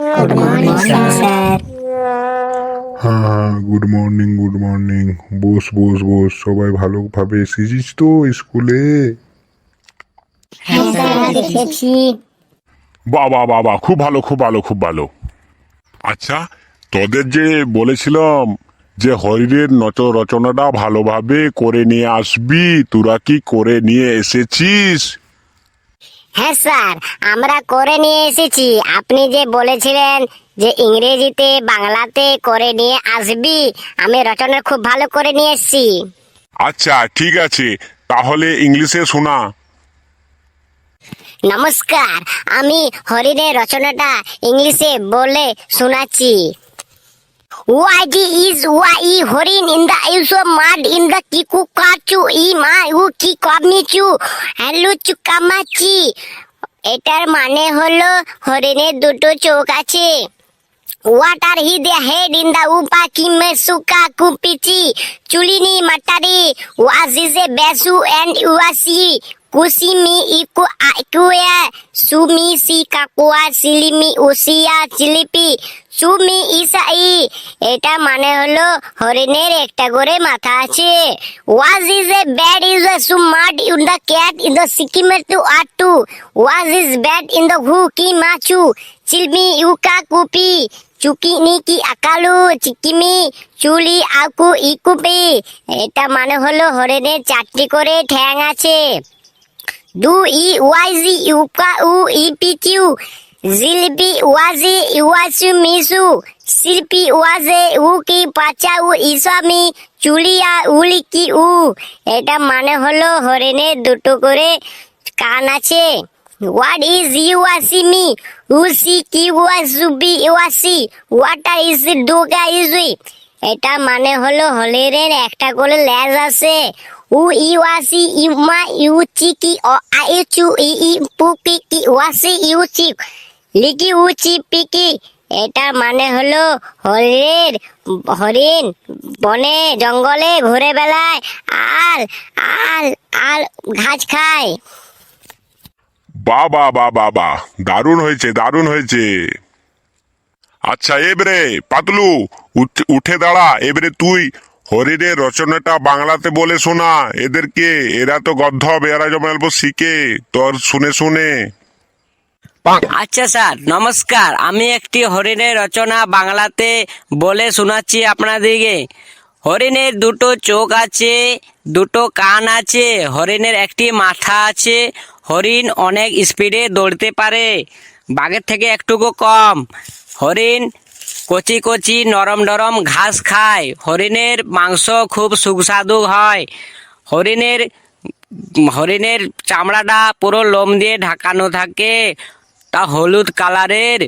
Good morning sir হ্যাঁ good morning good morning boss boss boss সবাই ভালোভাবে এসেছিস তো স্কুলে? হ্যাঁ বাবা বাবা খুব ভালো খুব ভালো খুব ভালো। আচ্ছা তোদের যে বলেছিলাম যে হরিরের নচ রচনাটা ভালোভাবে করে নিয়ে আসবি তোরা কি করে নিয়ে এসেছিস? হ্যাঁ স্যার আমরা করে নিয়ে এসেছি। আপনি যে বলেছিলেন যে ইংরেজিতে বাংলাতে করে নিয়ে আসবি আমি রচনা খুব ভালো করে নিয়ে এসেছি। আচ্ছা ঠিক আছে। তাহলে ইংলিশে শোনা। নমস্কার আমি হরিণের রচনাটা ইংলিশে বলে শোনাচ্ছি। ওয়াইজি ইজ ওয়াই হরিণ ইন দা ইউসো মাড ইন দা কিকু কাচু ই মা উ কি কমিচু হ্যালো চুকামাচি এটার মানে হলো হরিণের দুটো চোখ আছে। What are he, the head in the upa kime suka kupichi chulini matari was is a kusimi iku akuya sumi si kakua silimi usia চিলিপি সুমি ইসাই এটা মানে হলো হরিণের একটা করে মাথা আছে was is a bad is a smart in the cat in the সিকিমের two are two was is bad in the who কি মাছু চিলমি ইউকা কুপি চুকিনি কি আকালু চিকিমি চুলি আকু ইকুপি এটা মানে হলো হরিণের চারটি করে ঠ্যাং আছে দু ই ওয়াইজি ইউকা উ ইপিকিউ জিলিপি ওয়াজি ইওয়াসু মিসু শিল্পী ওয়াজে উ কি পাচা উ ইসামি, চুলিয়া উলি কি উ এটা মানে হলো হরিণের দুটো করে কান আছে। মি? উসি কি ওয়াসু বি ইওয়াসি হোয়াটার ইজ ডোগা ইজুই এটা মানে হলো হলিরের একটা করে লেজ আছে। উ ইওয়াসি ইউমা ইউচি কি অ আইচু ই ই পুকি কি ওয়াসি ইউচি লিকি উচি পিকি এটা মানে হলো হরিণের হরিণ বনে জঙ্গলে ঘুরে বেড়ায় আর আর আর ঘাস খায় বাবা বাবা বা দারুণ হয়েছে দারুণ হয়েছে। আচ্ছা এবারে পাতলু উঠে দাঁড়া। এবারে তুই হরিণের রচনাটা বাংলাতে বলে শোনা। এদেরকে এরা তো গদ্ধব এরা যেমন শিখে। তোর শুনে শুনে। আচ্ছা স্যার, নমস্কার। আমি একটি হরিণের রচনা বাংলাতে বলে শোনাচ্ছি আপনাদেরকে। হরিণের দুটো চোখ আছে, দুটো কান আছে, হরিণের একটি মাথা আছে। হরিণ অনেক স্পিডে দৌড়তে পারে। বাঘের থেকে একটুকু কম। হরিণ কচি কচি নরম নরম ঘাস খায়। হরিণের মাংস খুব সুস্বাদু হয়। হরিণের হরিণের চামড়াটা পুরো লোম দিয়ে ঢাকানো থাকে। তা হলুদ কালারের।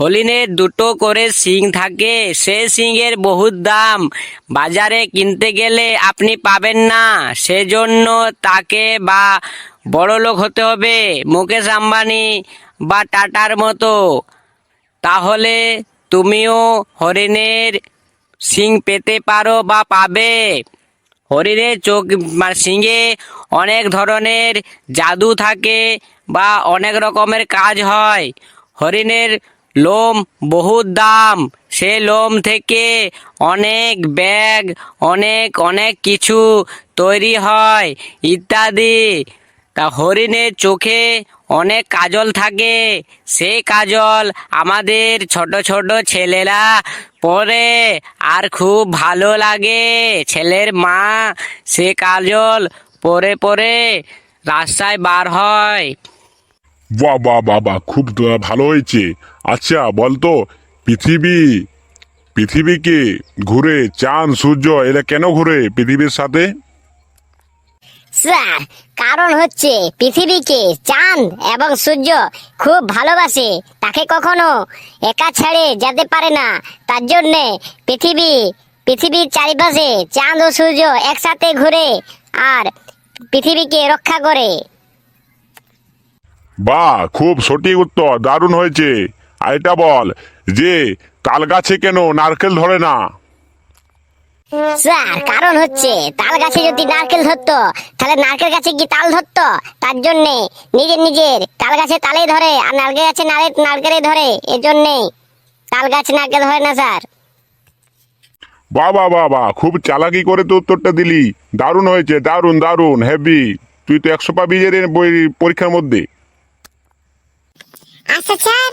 হরিণের দুটো করে শিং থাকে। সে শিংয়ের বহুত দাম। বাজারে কিনতে গেলে আপনি পাবেন না। সেজন্য তাকে বা বড় লোক হতে হবে। মুকেশ আম্বানি বা টাটার মতো। তাহলে তুমিও হরিণের শিং পেতে পারো বা পাবে। হরিণের চোখ শিঙে অনেক ধরনের জাদু থাকে বা অনেক রকমের কাজ হয়। হরিণের লোম বহুত দাম। সে লোম থেকে অনেক ব্যাগ, অনেক অনেক কিছু তৈরি হয় ইত্যাদি। তা হরিণের চোখে অনেক কাজল থাকে। সেই কাজল আমাদের ছোট ছোট ছেলেরা পরে আর খুব ভালো লাগে। ছেলের মা সে কাজল পরে পরে রাস্তায় বার হয়। বাহ বাহ বাহ বাহ খুব ভালো হয়েছে। আচ্ছা বলতো পৃথিবী পৃথিবীকে ঘুরে চাঁদ সূর্য এরা কেন ঘুরে পৃথিবীর সাথে? স্যার কারণ হচ্ছে পৃথিবীকে চাঁদ এবং সূর্য খুব ভালোবাসে, তাকে কখনো একা ছেড়ে যেতে পারে না। তার জন্যে পৃথিবী, পৃথিবীর চারিপাশে চাঁদ ও সূর্য একসাথে ঘুরে আর পৃথিবীকে রক্ষা করে। বাহ, খুব সঠিক উত্তর, দারুণ হয়েছে। আর এটা বল যে তাল গাছে কেন নারকেল ধরে না? স্যার কারণ হচ্ছে তাল গাছে যদি নারকেল ধরতো তাহলে নারকেল গাছে কি তাল ধরতো? তার জন্যে নিজের নিজের তাল গাছে তালে ধরে আর নারকেল গাছে নারকেল নারকেলে ধরে এজন্যেই তাল গাছ নারকেল হয় না স্যার। বাহ বাহ খুব চালাকি করে তো উত্তরটা দিলি। দারুণ হয়েছে দারুণ দারুণ হেভি। তুই তো একশো পাবি যে পরীক্ষার মধ্যে। আচ্ছা স্যার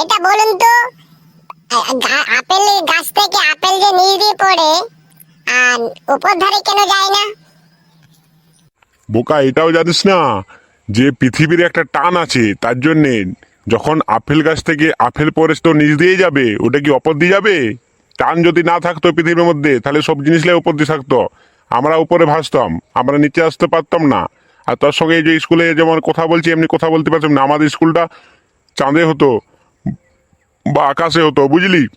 এটা বলুন তো আপেল গাছ থেকে আপেল যে নিচ দিয়ে পড়ে আর উপর ধারে কেন যায় না? বোকা, এটাও জানিস না? যে পৃথিবীর একটা টান আছে, তার জন্যে যখন আপেল গাছ থেকে আপেল পরে তো নিচ দিয়ে যাবে, ওটা কি অপর দিয়ে যাবে? টান যদি না থাকতো পৃথিবীর মধ্যে, তাহলে সব জিনিসগুলো উপর দিয়ে থাকতো। আমরা উপরে ভাসতাম, আমরা নিচে আসতে পারতাম না। আর তার সঙ্গে যে স্কুলে যেমন কথা বলছি, এমনি কথা বলতে পারতাম না। আমাদের স্কুলটা চাঁদে হতো, বা আকাশে হতো, বুঝলি?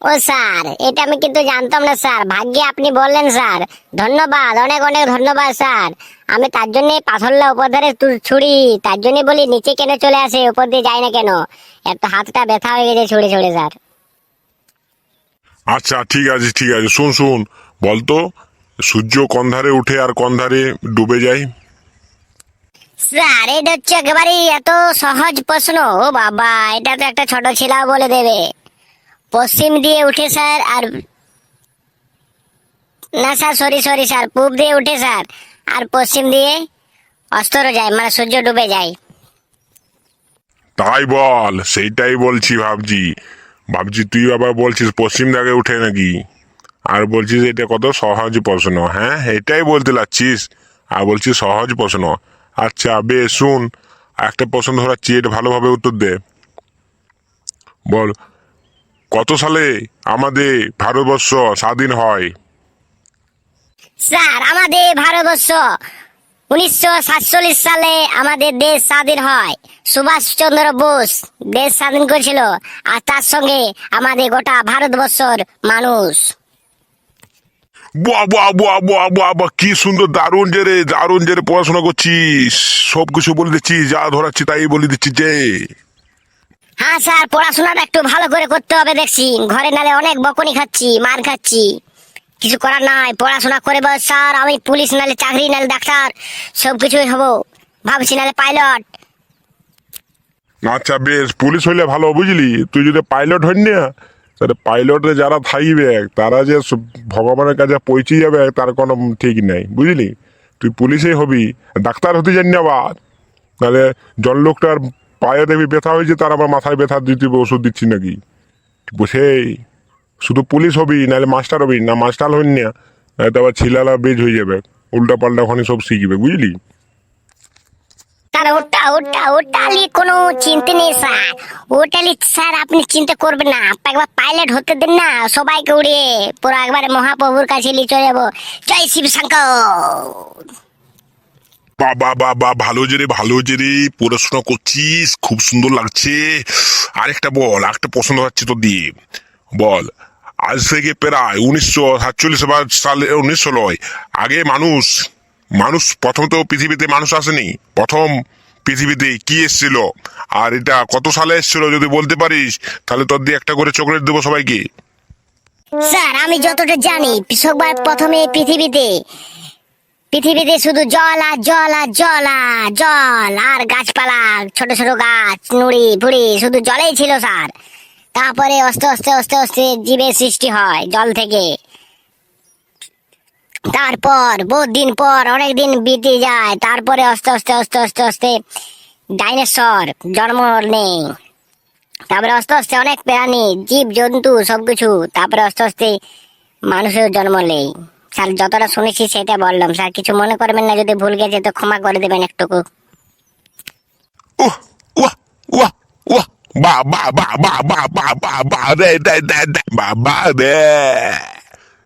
ও স্যার এটা আমি কিন্তু জানতাম না স্যার। ভাগ্যে আপনি বললেন স্যার। ধন্যবাদ অনেক অনেক ধন্যবাদ স্যার। আমি তার জন্য পাথরলা উপর ধারে ছুড়ি তার জন্য বলি নিচে কেন চলে আসে উপর দিয়ে যায় না কেন? এত হাতটা ব্যথা হয়ে গেছে ছুড়ে ছুড়ে স্যার। আচ্ছা ঠিক আছে ঠিক আছে। শুন শুন বলতো সূর্য কোন ধারে উঠে আর কোন ধারে ডুবে যায়? স্যার এটা হচ্ছে একেবারেই এত সহজ প্রশ্ন। ও বাবা এটা তো একটা ছোট ছেলেও বলে দেবে। পশ্চিম দিয়ে উঠে, স্যার, আর না, স্যার সরি সরি স্যার, পূব দিয়ে উঠে, স্যার, আর পশ্চিম দিয়ে অস্তর যায় মানে সূর্য ডুবে যায়। তাই বল, সেইটাই বলছি ভাবছি। ভাবছি তুই আবার বলছিস পশ্চিম দিকে উঠে নাকি? আর বলছিস এটা কত সহজ প্রশ্ন হ্যাঁ? এটাই বলতে লাগছিস। আর বলছিস সহজ প্রশ্ন। আচ্ছা বেশ, শুন, একটা প্রশ্ন ধরাচ্ছি, এটা ভালোভাবে উত্তর দে। বল কত সালে আমাদের ভারতবর্ষ স্বাধীন হয়? স্যার আমাদের ভারতবর্ষ উনিশশো সাতচল্লিশ সালে আমাদের দেশ স্বাধীন হয়। সুভাষচন্দ্র বোস দেশ স্বাধীন করেছিল আর তার সঙ্গে আমাদের গোটা ভারতবর্ষর মানুষ। বাহ বাহ বাহ বাহ বাহ বাহ কি সুন্দর দারুণ যে রে দারুণ যে রে পড়াশোনা করছিস। সব কিছু বলে দিচ্ছিস যা ধরাচ্ছি তাই বলে দিচ্ছি যে। হ্যাঁ স্যার, পড়াশোনাটা একটু ভালো করে করতে হবে, দেখছি। ঘরে নালে অনেক বকনি খাচ্ছি, মার খাচ্ছি। কিছু করার নাই, পড়াশোনা করে বল স্যার, আমি পুলিশ নালে, চাকরি নালে, ডাক্তার সব কিছুই হব। ভাবছি নালে পাইলট। আচ্ছা বেশ, পুলিশ হইলে ভালো, বুঝলি? তুই যদি পাইলট হন না, তাহলে পাইলটে যারা থাকবে তারা যে ভগবানের কাছে পৌঁছে যাবে, তার কোনো ঠিক নেই, বুঝলি? তুই পুলিশে হবি, ডাক্তার হতে জানি আবার। তাহলে জন লোকটার পায়ে দেখবি ব্যথা হয়েছে, তার আবার মাথায় ব্যথা দিতে ওষুধ দিচ্ছি নাকি? বুঝেই শুধু পুলিশ হবি, নাহলে মাস্টার হবি, না মাস্টার হন না নয়তো আবার ছিলালা বেজ হয়ে যাবে উল্টা পাল্টা ওখানে সব শিখবে, বুঝলি? স্যার ওটা ওটা, ওটালি কোনো চিন্তা নেই, স্যার। ওটালি, স্যার, আপনি চিন্তা করবেন না। একবার পাইলট হতে দেন না, সবাইকে উড়িয়ে পুরো একবারে মহাপ্রভুর কাছে নিয়ে চলে যাব। জয় শিব শঙ্কর। বাবা বাবা ভালো যে রে, ভালো যে রে, পড়াশোনা করছিস, খুব সুন্দর লাগছে। আরেকটা বল, আরেকটা পছন্দ হচ্ছে তো দিয়ে। বল, আজ থেকে প্রায় উনিশশো সাতচল্লিশ সালে উনিশশো নয়, আগে মানুষ মানুষ প্রথম তো পৃথিবীতে মানুষ আসেনি, প্রথম পৃথিবীতে কি এসেছিল? আর এটা কত সালে এসেছিল যদি বলতে পারিস? তাহলে তোর দিয়ে একটা করে চকলেট দেবো সবাইকে। স্যার, আমি যতটা জানি সবার প্রথমে পৃথিবীতে। পৃথিবীতে শুধু জল আর জল আর জল আর জল আর গাছপালা, ছোট ছোট গাছ, নুড়ি ফুড়ি শুধু জলেই ছিল স্যার তারপরে আস্তে আস্তে আস্তে আস্তে জীবের সৃষ্টি হয় জল থেকে। তারপর বহুত দিন পর অনেক দিন বিতে যায়, তারপরে আস্তে আস্তে আস্তে আস্তে আস্তে ডাইনোসর জন্ম নেই তারপরে আস্তে আস্তে অনেক প্রাণী, জীব, জন্তু, সবকিছু, তারপরে আস্তে আস্তে মানুষের জন্ম নেই স্যার যতটা শুনেছি সেটা বললাম। স্যার কিছু মনে করবেন না যদি ভুল গেছে তো ক্ষমা করে দেবেন একটুকু। উহ, উয়াহ, উয়াহ, উয়াহ, বা বা বা বা বা বা বা বা রে দে দে দে বা বা রে।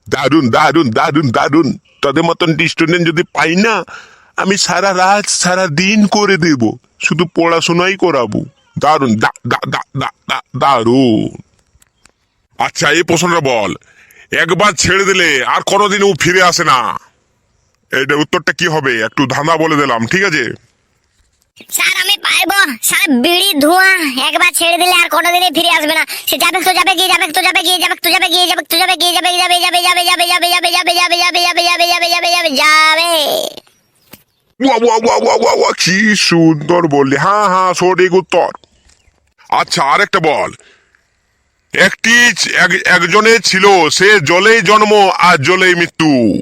দারুণ দারুণ দারুণ দারুণ তোদের মতন স্টুডেন্ট যদি পাই না আমি সারা রাত সারা দিন করে দেব। শুধু পড়াশোনাই করাবো। দারুণ দা দা দা দা দা দারুণ আচ্ছা এই প্রশ্নটা বল। একবার ছেড়ে দিলে আর কোনোদিন ও ফিরে আসে না এটা উত্তরটা কি হবে একটু ধাঁধা বলে দিলাম ঠিক আছে স্যার আমি পাইবো স্যার বিড়ি ধোঁয়া একবার ছেড়ে দিলে আর কোনোদিনই ফিরে আসবে না সে যাবে তো যাবে গিয়ে যাবে তো যাবে গিয়ে যাবে তো যাবে গিয়ে যাবে তো যাবে গিয়ে যাবে যাবে যাবে যাবে যাবে যাবে যাবে যাবে যাবে যাবে যাবে যাবে যাবে যাবে যাবে যাবে কি সুন্দর বললি হ্যাঁ হ্যাঁ সঠিক উত্তর আচ্ছা আরেকটা বল একটি এক- একজনের ছিল সে জলেই জন্ম আর জলেই মৃত্যু।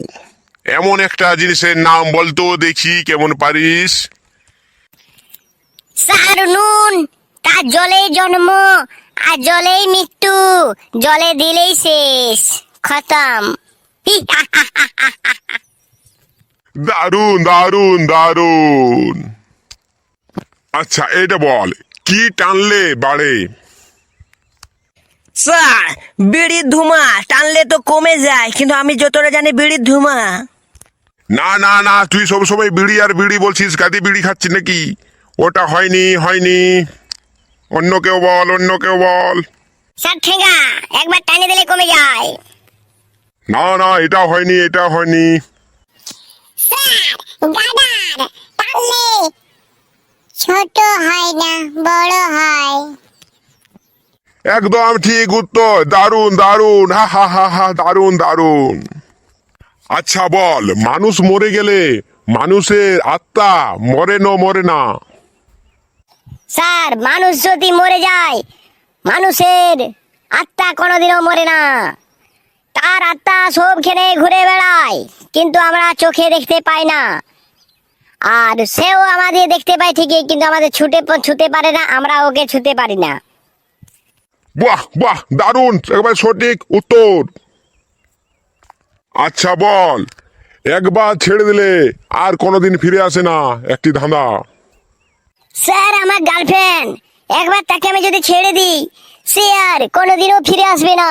এমন একটা জিনিসের নাম বলতো দেখি কেমন পারিস। স্যার নুন তার জলেই জন্ম আর জলেই মৃত্যু। জলে দিলেই শেষ খতম। হা। দারুণ দারুণ দারুণ আচ্ছা এটা বল কি টানলে বাড়ে? স্যার বিড়ির ধুমা টানলে তো কমে যায় কিন্তু আমি যতটা জানি বিড়ির ধুমা। না না না তুই সব সময় বিড়ি আর বিড়ি বলছিস গাদি বিড়ি খাচ্ছি নাকি? ওটা হয়নি হয়নি। অন্য কেউ বল অন্য কেউ বল। স্যার ঠেঙ্গা একবার টানে দিলে কমে যায়। না না এটা হয়নি এটা হয়নি। ছোট হয় না বড় হয়। একদম ঠিক উত্তর দারুণ দারুণ হা হা হা হা দারুণ দারুণ আচ্ছা বল, মানুষ মরে গেলে মানুষের আত্মা মরে ন মরে না? স্যার, মানুষ যদি মরে যায়, মানুষের আত্মা কোনোদিনও মরে না। তার আত্মা সব সবখানে ঘুরে বেড়ায়, কিন্তু আমরা চোখে দেখতে পাই না। আর সেও আমাদের দেখতে পায় ঠিকই, কিন্তু আমাদের ছুটে ছুতে পারে না আমরা ওকে ছুতে পারি না। বাহ বাহ দারুণ একবার সঠিক উত্তর। আচ্ছা বল। একবার ছেড়ে দিলে আর কোনোদিন ফিরে আসে না একটি ধাঁধা। স্যার আমার গার্লফ্রেন্ড একবার তাকে আমি যদি ছেড়ে দিই সে আর কোনোদিনও ফিরে আসবে না।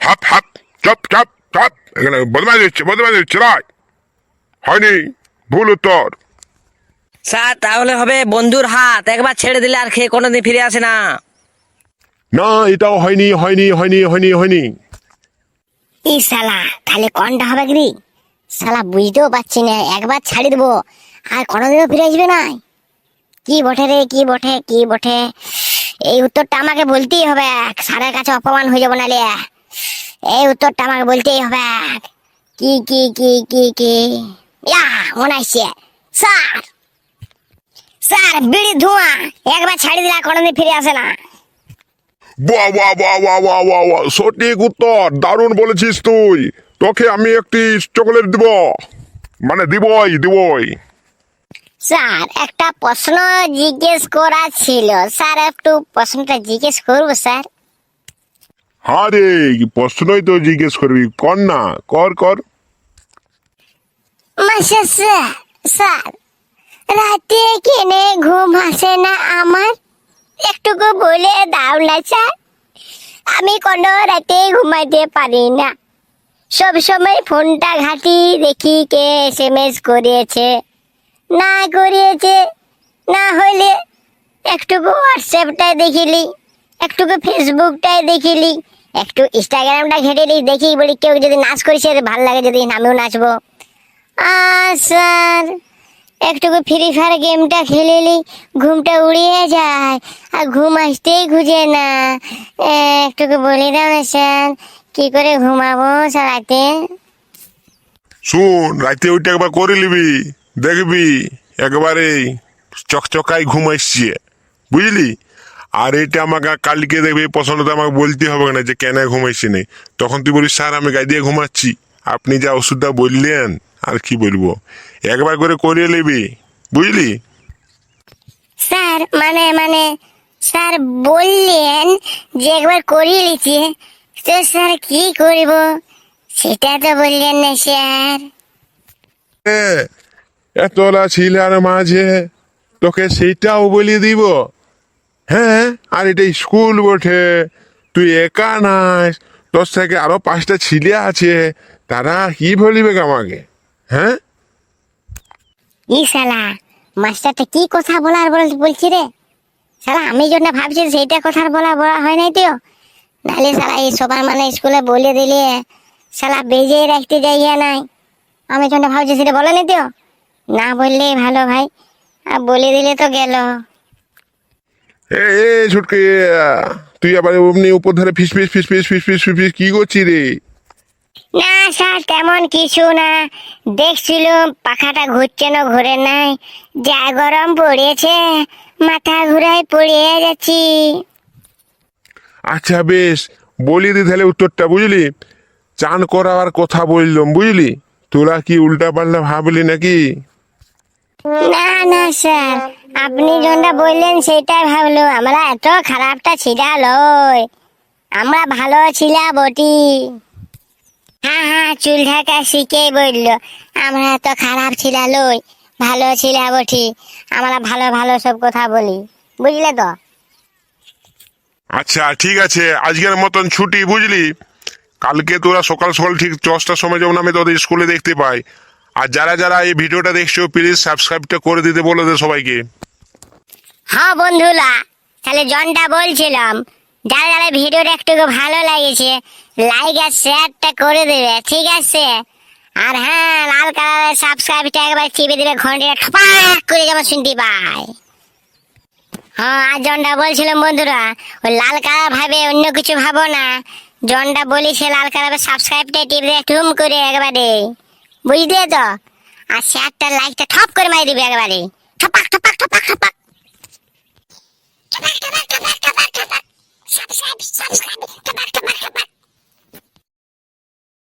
হাত হাত চপ চাপ চাপ এখানে বদমাই দিচ্ছে বদমাই দিচ্ছে রায় হয়নি ভুল উত্তর। স্যার তাহলে হবে বন্ধুর হাত একবার ছেড়ে দিলে আর খেয়ে কোনোদিন ফিরে আসে না। না, এটাও হয়নি হয়নি হয়নি হয়নি হয়নি। ই শালা, তাহলে কোনটা হবে কি শালা, বুঝতেও পারছি না, একবার ছাড়ি দেবো, আর কোনোদিনও ফিরে আসবে না। কি বটে রে, কি বটে কি বটে? এই উত্তরটা আমাকে বলতেই হবে স্যারের কাছে অপমান হয়ে যাব নালে। এই উত্তরটা আমাকে বলতেই হবে। কি কি কি কি কি? ইয়া, মনে আসছে। স্যার স্যার, বিড়ি ধোঁয়া, একবার ছাড়ি দিলে কোনোদিন ফিরে আসে না। বাহ বাহ বাহ বাহ বাহ বাহ বাহ সঠিক উত্তর দারুণ বলেছিস তুই। তোকে আমি একটি চকলেট দিব। মানে দিবই দিবই। স্যার একটা প্রশ্ন জিজ্ঞেস করা ছিল। স্যার একটু প্রশ্নটা জিজ্ঞেস করব স্যার? হ্যাঁ রে প্রশ্নই তো জিজ্ঞেস করবি। কর না কর কর। স্যার রাতে কেনে ঘুম আসে না আমার? একটুকু বলে দাও না, স্যার। আমি কোনো রাতে ঘুমাইতে পারি না। সব সময় ফোনটা ঘাটি দেখি কে এস এম এস করিয়েছে। না করিয়েছে, না হলে একটুকু হোয়াটসঅ্যাপটায় দেখিলি, একটুকু ফেসবুকটাই দেখিলি, একটু ইনস্টাগ্রামটা ঘেটেলি, দেখি বলি কেউ যদি নাচ করেছে, ভালো লাগে যদি আমিও নাচবো। আর স্যার। একটুকু ফ্রি ফায়ার গেমটা খেলেলি, ঘুমটা উড়িয়ে যায়, আর ঘুম আসতেই খুঁজে না। একটুকু বলে দাও স্যার, কি করে ঘুমাবো রাতে শুন, রাতে ওইটা একবার করে নিবি, দেখবি, একবারে চকচকাই ঘুম আসছে, বুঝলি? আর এটা আমাকে কালকে দেখবি, প্রশ্নটা আমাকে বলতে হবে না যে কেন ঘুমাইছি নেই তখন তুই বলিস, স্যার, আমি গাই দিয়ে ঘুমাচ্ছি, আপনি যা ওষুধটা বললেন আর কি বলব? একবার করে করিয়ে নিবি বুঝলি? স্যার মানে মানে স্যার বললেন যে একবার করিয়ে লিখি তো স্যার কি করব? সেটা তো বললেন না স্যার। এতলা ছিলার মাঝে তোকে সেটাও বলে দিব? হ্যাঁ আর এটা স্কুল বটে। তুই একা নাস তোর থেকে আরও পাঁচটা ছিলে আছে তারা কি বলিবে আমাকে? হ্যাঁ? ই শালা মাস্টারটা কি কথা বলার বলছি রে? শালা আমি জন্য ভাবছি সেইটা কথার বলা বলা হয় নাই তো। নাহলে শালা এই সবার মানে স্কুলে বলে দিলে শালা বেজে রাখতে যাইয়া নাই। আমি জন্য ভাবছি সেটা বলে নি তো। না বললেই ভালো ভাই আর বলে দিলে তো গেল। এ এ ছুটকে তুই আবার অমনি উপর ধরে ফিস ফিস ফিস ফিস ফিস ফিস ফিস কি করছিস রে? না স্যার তেমন কিছু না। দেখছিলাম পাখাটা ঘুরছে না ঘুরে নাই। যা গরম পড়েছে মাথা ঘুরাই পড়ে যাচ্ছি আচ্ছা বেশ বলি দি তাহলে উত্তরটা বুঝলি? চান করাবার কথা বললাম বুঝলি? তোরা কি উল্টা পাল্টা ভাবলি নাকি? না না স্যার আপনি যেটা বললেন সেটাই ভাবলো আমরা এত খারাপটা ছিলা লই আমরা ভালো ছিলা বটি। হ্যাঁ হ্যাঁ চুল ঢাকা শিখেই বলল আমরা এত খারাপ ছিলা লই ভালো ছিলা বটি আমরা ভালো ভালো সব কথা বলি। বুঝলে তো? আচ্ছা ঠিক আছে আজকের মতন ছুটি বুঝলি। কালকে তোরা সকাল সকাল ঠিক দশটার সময় যেমন আমি তোদের স্কুলে দেখতে পাই। আর যারা যারা এই ভিডিওটা দেখছ প্লিজ সাবস্ক্রাইবটা করে দিতে বলে দে সবাইকে। হ্যাঁ বন্ধুরা তাহলে জনটা বলছিলাম যারা যারা ভিডিওটা একটু ভালো লাগেছে। লাইক আর শেয়ারটা করে দেবে, ঠিক আছে? আর হ্যাঁ লাল কালারের সাবস্ক্রাইবটা একবার চিপে দেবে, ঘন্টিটা ঠপাক করে যেমন শুনতে পাই হ্যাঁ আর জনটা বলছিলাম বন্ধুরা, ওই লাল কালার ভাবে অন্য কিছু ভাবো না। জনটা বলিছে, লাল কালারের সাবস্ক্রাইবটা টিপে দেবে, টুম করে একবারে। বুঝলে তো? আর শেয়ারটা লাইকটা ঠপ করে মারি দিবে একবারে। ঠপাক ঠপাক ঠপাক। ঠপাক ঠপাক ঠপাক ঠপাক ঠপাক। subscribe, subscribe. Come on, come on, come on.